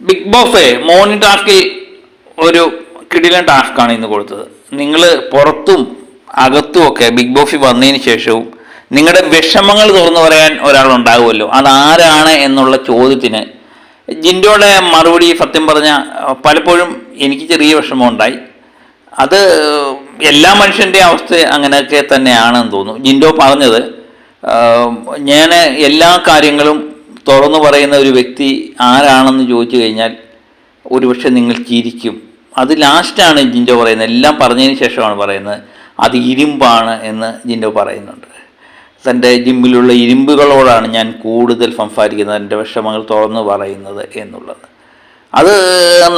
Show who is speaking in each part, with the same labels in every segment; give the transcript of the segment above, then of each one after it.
Speaker 1: Big boss morning ടാസ്കിൽ ഒരു കിടിലൻ ടാസ്ക്കാണ് ഇന്ന് കൊടുത്തത്. നിങ്ങൾ പുറത്തും അകത്തും ഒക്കെ ബിഗ് ബോസിൽ വന്നതിന് ശേഷവും നിങ്ങളുടെ വിഷമങ്ങൾ തുറന്നു പറയാൻ ഒരാൾ ഒരാളുണ്ടാകുമല്ലോ അതാരാണ് എന്നുള്ള ചോദ്യത്തിന് ജിൻഡോയുടെ മറുപടി സത്യം പറഞ്ഞ പലപ്പോഴും എനിക്ക് ചെറിയ വിഷമമുണ്ടായി. അത് എല്ലാ മനുഷ്യന്റെ അവസ്ഥ അങ്ങനെയൊക്കെ തന്നെയാണെന്ന് തോന്നുന്നു. ജിൻഡോ പറഞ്ഞത് ഞാൻ എല്ലാ കാര്യങ്ങളും തുറന്നു പറയുന്ന ഒരു വ്യക്തി ആരാണെന്ന് ചോദിച്ചു കഴിഞ്ഞാൽ ഒരുപക്ഷെ നിങ്ങൾ ചിരിക്കും. അത് ലാസ്റ്റാണ് ജിൻഡോ പറയുന്നത്. എല്ലാം പറഞ്ഞതിന് ശേഷമാണ് പറയുന്നത്. അത് ഇരുമ്പാണ് എന്ന് ജിൻഡോ പറയുന്നുണ്ട്. തന്റെ ജിമ്മിലുള്ള ഇരുമ്പുകളോടാണ് ഞാൻ കൂടുതൽ സംസാരിക്കുന്നത്. എന്റെ വിഷമങ്ങൾ തുറന്നു പറയുന്നത് എന്നുള്ളത്. അത്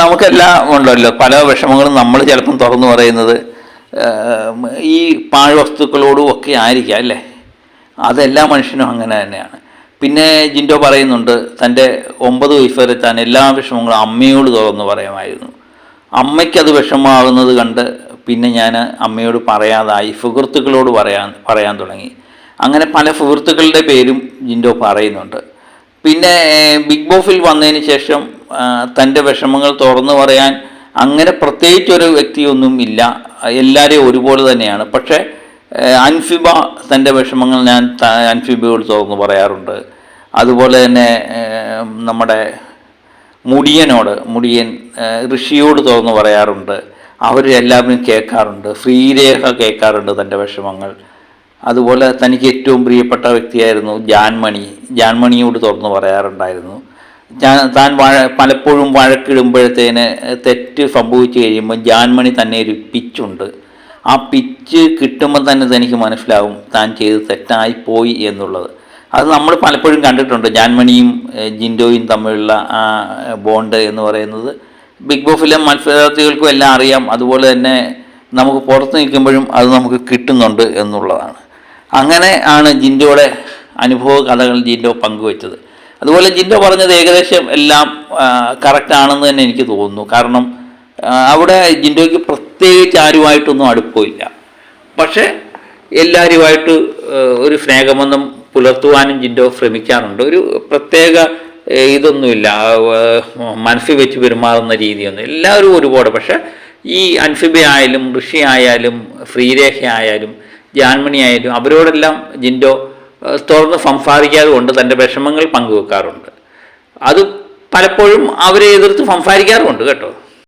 Speaker 1: നമുക്കെല്ലാം ഉണ്ടല്ലോ. പല വിഷമങ്ങളും നമ്മൾ ചിലപ്പം തുറന്നു പറയുന്നത് ഈ പാഴ്വസ്തുക്കളോടും ഒക്കെ ആയിരിക്കാം അല്ലേ? അതെല്ലാ മനുഷ്യനും അങ്ങനെ തന്നെയാണ്. പിന്നെ ജിൻഡോ പറയുന്നുണ്ട് തന്റെ ഒമ്പത് വയസ്സ് വരെ താൻ എല്ലാ വിഷമങ്ങളും അമ്മയോട് തുറന്ന് പറയുമായിരുന്നു. അമ്മയ്ക്കത് വിഷമമാകുന്നത് കണ്ട് പിന്നെ ഞാൻ അമ്മയോട് പറയാതായി സുഹൃത്തുക്കളോട് പറയാൻ പറയാൻ തുടങ്ങി. അങ്ങനെ പല സുഹൃത്തുക്കളുടെ പേരും ജിൻഡോ പറയുന്നുണ്ട്. പിന്നെ ബിഗ് ബോസിൽ വന്നതിന് ശേഷം തന്റെ വിഷമങ്ങൾ തുറന്നു പറയാൻ അങ്ങനെ പ്രത്യേകിച്ചൊരു വ്യക്തിയൊന്നും ഇല്ല. എല്ലാവരെയും ഒരുപോലെ തന്നെയാണ്. പക്ഷേ അൻഫിബ തന്റെ വിഷമങ്ങൾ ഞാൻ അൻഫിബയോട് തുറന്ന് പറയാറുണ്ട്. അതുപോലെ തന്നെ നമ്മുടെ മുടിയനോട് മുടിയൻ ഋഷിയോട് തുറന്ന് പറയാറുണ്ട്. അവരെല്ലാവരും കേൾക്കാറുണ്ട്. ശ്രീരേഖ കേൾക്കാറുണ്ട് തന്റെ വിഷമങ്ങൾ. അതുപോലെ തനിക്ക് ഏറ്റവും പ്രിയപ്പെട്ട വ്യക്തിയായിരുന്നു ജാൻമണി. ജാൻമണിയോട് തുറന്നു പറയാറുണ്ടായിരുന്നു. ഞാൻ- താൻ വഴ പലപ്പോഴും വഴക്കിടുമ്പോഴത്തേന് തെറ്റ് സംഭവിച്ചു കഴിയുമ്പോൾ ജാൻമണി തന്നെ ഒരു പിച്ചുണ്ട്. ആ പിച്ച് കിട്ടുമ്പോൾ തന്നെ തനിക്ക് മനസ്സിലാവും താൻ ചെയ്ത് തെറ്റായി പോയി എന്നുള്ളത്. അത് നമ്മൾ പലപ്പോഴും കണ്ടിട്ടുണ്ട്. ജാൻമണിയും ജിൻഡോയും തമ്മിലുള്ള ആ ബോണ്ട് എന്ന് പറയുന്നത് ബിഗ് ബോസിലെ മത്സരാർത്ഥികൾക്കും എല്ലാം അറിയാം. അതുപോലെ തന്നെ നമുക്ക് പുറത്ത് നിൽക്കുമ്പോഴും അത് നമുക്ക് കിട്ടുന്നുണ്ട് എന്നുള്ളതാണ്. അങ്ങനെ ആണ് ജിൻഡോയുടെ അനുഭവ കഥകൾ ജിൻഡോ പങ്കുവച്ചത്. അതുപോലെ ജിൻഡോ പറഞ്ഞത് ഏകദേശം എല്ലാം കറക്റ്റ് ആണെന്ന് തന്നെ എനിക്ക് തോന്നുന്നു. കാരണം അവിടെ ജിൻഡോയ്ക്ക് പ്രത്യേകിച്ച് ആരുമായിട്ടൊന്നും അടുപ്പമില്ല. പക്ഷേ എല്ലാവരുമായിട്ട് ഒരു സ്നേഹബന്ധം പുലർത്തുവാനും ജിൻഡോ ശ്രമിക്കാറുണ്ട്. ഒരു പ്രത്യേക ഇതൊന്നുമില്ല. മനസ്സിൽ വെച്ച് പെരുമാറുന്ന രീതിയൊന്നും. എല്ലാവരും ഒരുപാട് പക്ഷേ ഈ അൻഫിബ ആയാലും ഋഷി ആയാലും ശ്രീരേഖ ആയാലും ജാൻമണി ആയാലും അവരോടെല്ലാം ജിൻഡോ തുറന്ന് സംസാരിക്കാറുമുണ്ട് തന്റെ വിഷമങ്ങൾ പങ്കുവെക്കാറുണ്ട്. അത് പലപ്പോഴും അവരെ എതിർത്ത് സംസാരിക്കാറുമുണ്ട് കേട്ടോ.